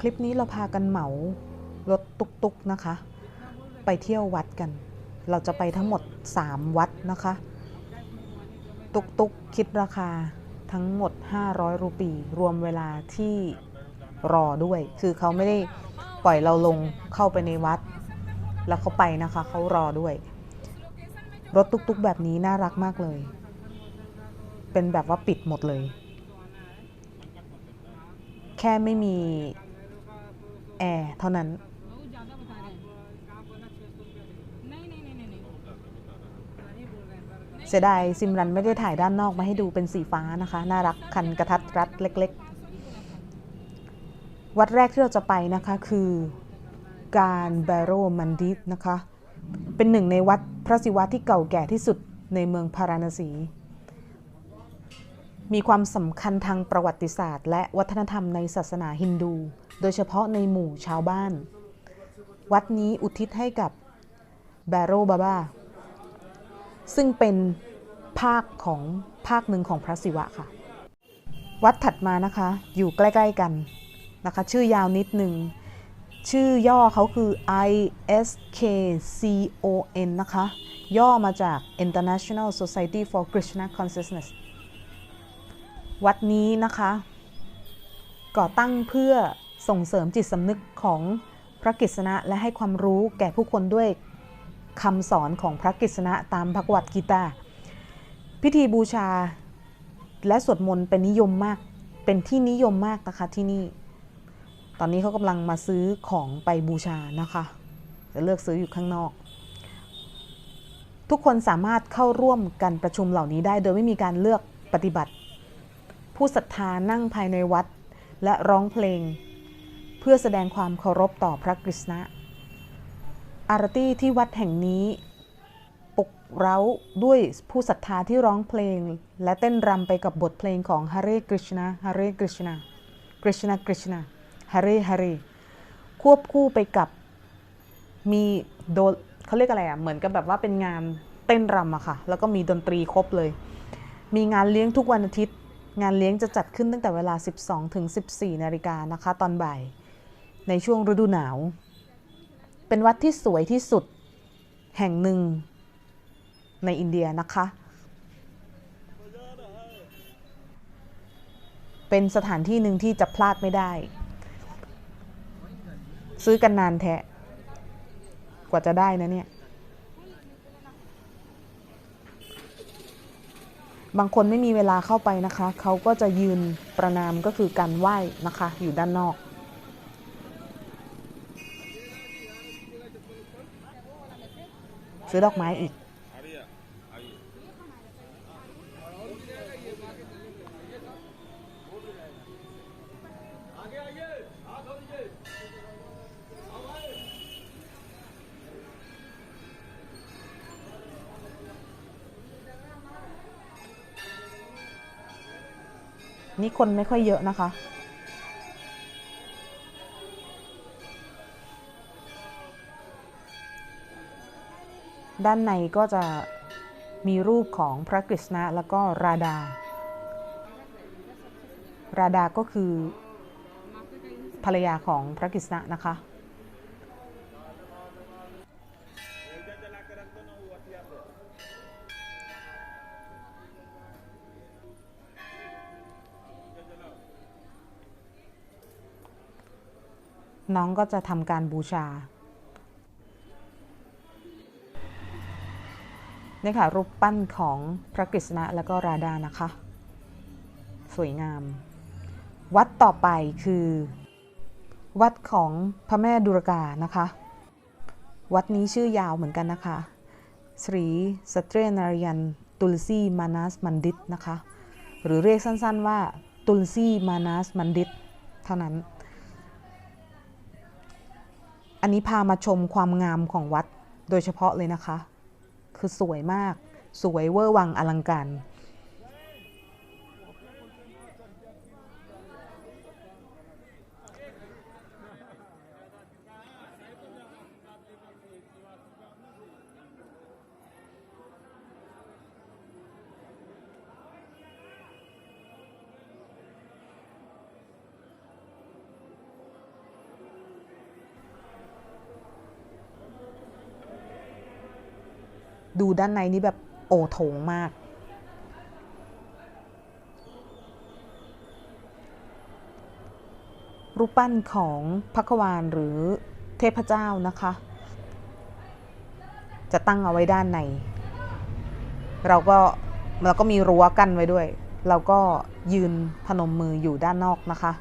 คลิปนี้เราพากันเหมารถตุกๆนะคะ ไปเที่ยววัดกัน เราจะไปทั้งหมด 3 วัดนะคะ ตุกๆคิดราคาทั้งหมด 500 รูปี รวมเวลาที่รอด้วย คือเขาไม่ได้ปล่อยเราลงเข้าไปในวัด แล้วเขาไปนะคะ เขารอด้วย รถตุกๆแบบนี้น่ารักมากเลย เป็นแบบว่าปิดหมดเลย แค่ไม่มี แอร์เท่านั้น เสียดายซิมรันไม่ได้ถ่ายด้านนอกมาให้ดูเป็นสีฟ้านะคะ น่ารักคันกระทัดรัดเล็ก ๆ วัดแรกที่เราจะไปนะคะคือการเบโรมันดิสนะคะ เป็นหนึ่งในวัดพระศิวะที่เก่าแก่ที่สุดในเมืองพาราณสี มีความสำคัญทางประวัติศาสตร์ และวัฒนธรรมในศาสนาฮินดู โดยเฉพาะในหมู่ชาวบ้าน วัดนี้อุทิศให้กับแบโรบาบาซึ่งเป็นภาคของภาคหนึ่งของพระศิวะค่ะ วัดถัดมานะคะอยู่ใกล้ ๆกันนะคะ ชื่อยาวนิดหนึ่งชื่อย่อเขาคือ ISKCON นะคะ ย่อมาจาก International Society for Krishna Consciousness วัดนี้นะคะ ก่อตั้งเพื่อ ส่งเสริมจิตสำนึกของพระกฤษณะและให้ความรู้แก่ผู้คนด้วยคำสอนของพระกฤษณะตามพระกวัตกีตาพิธีบูชาและสวดมนต์เป็นนิยมมาก เป็นที่นิยมมากนะคะที่นี่ ตอนนี้เขากำลังมาซื้อของไปบูชานะคะ จะเลือกซื้ออยู่ข้างนอก ทุกคนสามารถเข้าร่วมกันประชุมเหล่านี้ได้ โดยไม่มีการเลือกปฏิบัติ ผู้ศรัทธานั่งภายในวัดและร้องเพลง พื่อแสดงความเคารพต่อพระกฤษณะ อารตี้ที่วัดแห่งนี้ปลุกเร้าด้วยผู้ศรัทธาที่ร้องเพลง และเต้นรำไปกับบทเพลงของ Hare Krishna Hare Krishna Krishna Krishna Hare Hare ควบคู่ไปกับมีโดเขาเรียกอะไรอะ่ะเหมือนกับแบบว่าเป็นงานเต้นรำอะค่ะ แล้วก็มีดนตรีครบเลย มีงานเลี้ยงทุกวันอาทิตย์ งานเลี้ยงจะจัดขึ้นตั้งแต่เวลา 12 ถึง 14 นาฬิกานะคะ ตอนบ่าย ในช่วงฤดูหนาว เป็นวัดที่สวยที่สุดแห่งหนึ่งในอินเดียนะคะ เป็นสถานที่หนึ่งที่จะพลาดไม่ได้ ซื้อกันนานแทะ กว่าจะได้นะเนี่ย บางคนไม่มีเวลาเข้าไปนะคะ เขาก็จะยืนประนามก็คือการไหว้นะคะ อยู่ด้านนอก ซื้อดอกไม้อีก นี่คนไม่ค่อยเยอะนะคะ ด้านในก็จะมีรูปของพระกฤษณะแล้วก็ราดา ราดาก็คือภรรยาของพระกฤษณะนะคะ น้องก็จะทำการบูชา นี่ค่ะ รูปปั้นของพระกฤษณะและก็ราดานะคะ สวยงาม วัดต่อไปคือ วัดของพระแม่ดุรกานะคะ วัดนี้ชื่อยาวเหมือนกันนะคะสรีสเตรนารยันตุลซีมานัสมันดิตนะคะ หรือเรียกสั้นๆว่าตุลซีมานัสมันดิตเท่านั้น อันนี้พามาชมความงามของวัดโดยเฉพาะเลยนะคะ คือสวยมาก สวยเวอร์วังอลังการ ดูด้านในนี่แบบโอโถงมาก รูปปั้นของพักวานหรือเทพเจ้านะคะ จะตั้งเอาไว้ด้านใน เราก็เราก็มีรั้วกั้นไว้ด้วย เราก็ยืนพนมมืออยู่ด้านนอกนะคะ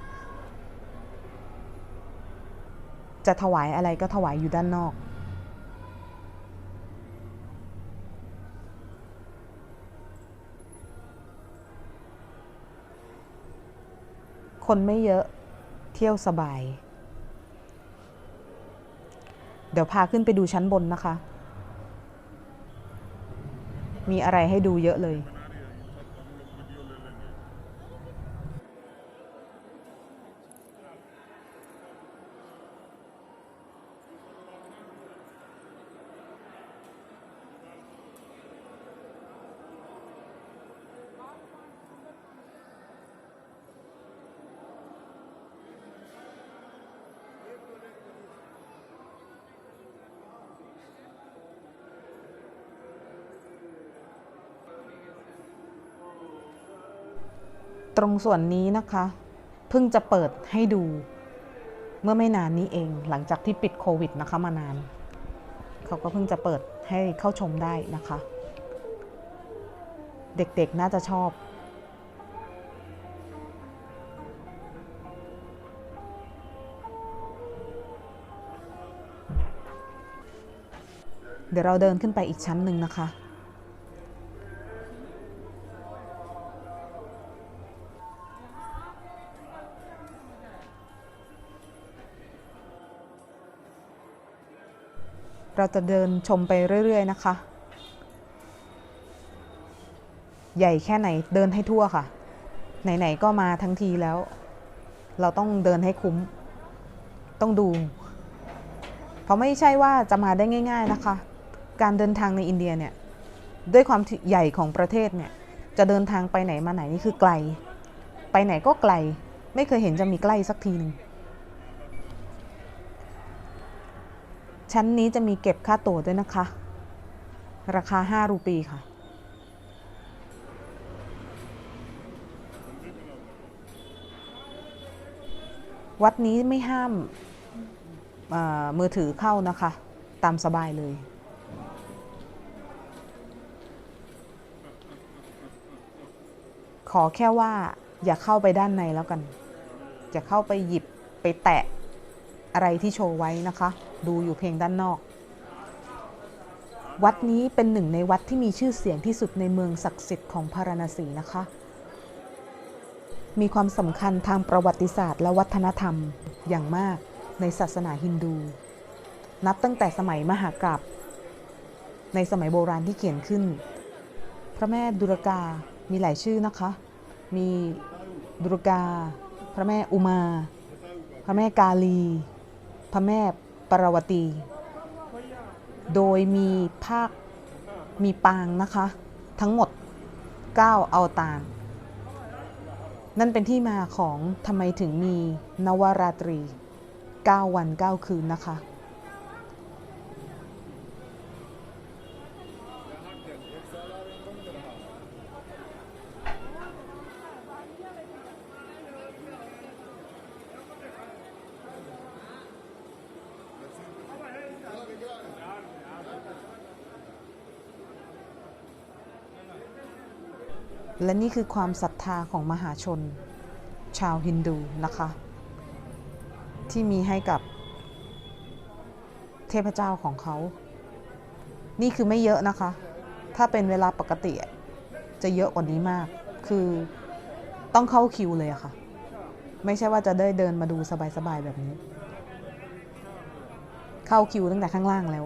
จะถวายอะไรก็ถวายอยู่ด้านนอก คนไม่เยอะเที่ยวสบาย เดี๋ยวพาขึ้นไปดูชั้นบนนะคะ มีอะไรให้ดูเยอะเลย ตรงส่วนนี้นะคะ เพิ่งจะเปิดให้ดู เมื่อไม่นานนี้เอง หลังจากที่ปิดโควิดนะคะมานาน เขาก็เพิ่งจะเปิดให้เข้าชมได้นะคะ เด็กๆน่าจะชอบเดี๋ยวเราเดินขึ้นไปอีกชั้นหนึ่งนะคะ เราจะเดินชมไปเรื่อย ๆ นะคะ ใหญ่แค่ไหนเดินให้ทั่วค่ะ ไหน ๆ ก็มาทั้งทีแล้ว เราต้องเดินให้คุ้ม ต้องดู เพราะไม่ใช่ว่าจะมาได้ง่าย ๆนะคะ การเดินทางในอินเดียเนี่ย ด้วยความใหญ่ของประเทศเนี่ย จะเดินทางไปไหนมาไหนนี่คือไกล ไปไหนก็ไกล ไม่เคยเห็นจะมีใกล้สักทีหนึ่ง ชั้นนี้จะมีเก็บค่าตั๋วด้วยนะคะ ราคา 5 รูปีค่ะ วัดนี้ไม่ห้ามมือถือเข้านะคะ ตามสบายเลย ขอแค่ว่าอย่าเข้าไปด้านในแล้วกันอย่าเข้าไปหยิบไปแตะ อะไรที่โชว์ไว้นะคะ ดูอยู่เพียงด้านนอก วัดนี้เป็นหนึ่งในวัดที่มีชื่อเสียงที่สุดในเมืองศักดิ์สิทธิ์ของพาราณสีนะคะ มีความสำคัญทางประวัติศาสตร์และวัฒนธรรมอย่างมากในศาสนาฮินดู นับตั้งแต่สมัยมหากราบในสมัยโบราณที่เขียนขึ้น พระแม่ดุรกา มีหลายชื่อนะคะ มีดุรกา พระแม่อุมา พระแม่กาลี พระแม่ปรวตี โดยมีภาคมีปางนะคะ ทั้งหมด 9 เอาตารนั่นเป็นที่มาของทำไมถึงมีนวราตรี 9 วัน 9 คืนนะคะ และนี่คือความศรัทธาของมหาชน ชาวฮินดูนะคะ ที่มีให้กับเทพเจ้าของเขา นี่คือไม่เยอะนะคะ ถ้าเป็นเวลาปกติ จะเยอะกว่านี้มาก คือต้องเข้าคิวเลยอะค่ะ ไม่ใช่ว่าจะได้เดินมาดูสบายๆแบบนี้ เข้าคิวตั้งแต่ข้างล่างแล้ว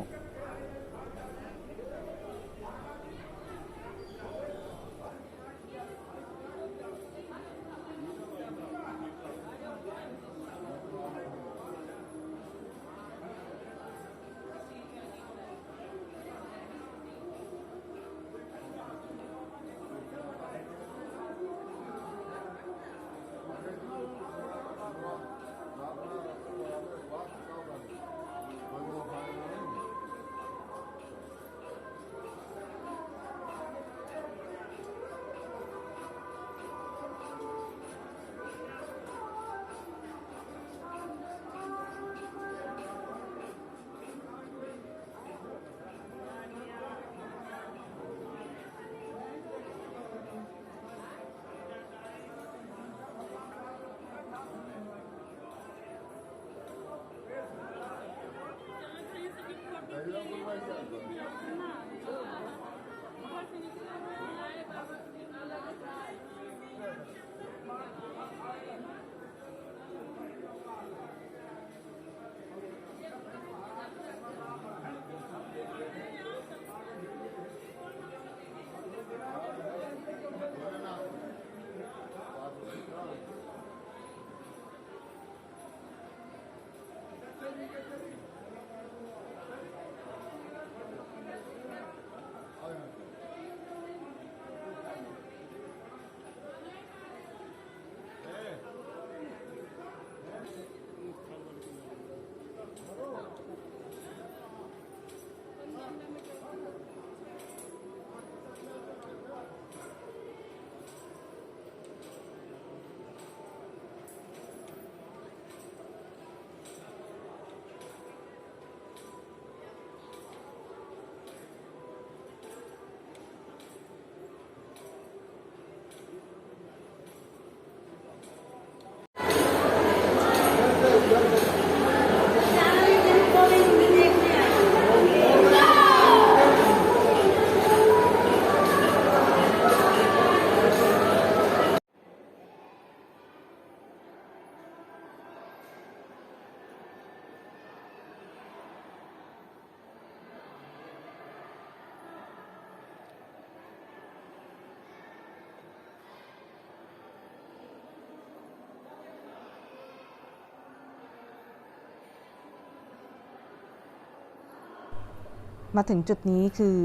มาถึงจุดนี้คือ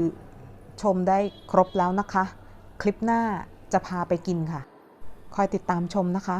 ชมได้ครบแล้วนะคะ คลิปหน้าจะพาไปกินค่ะ คอยติดตามชมนะคะ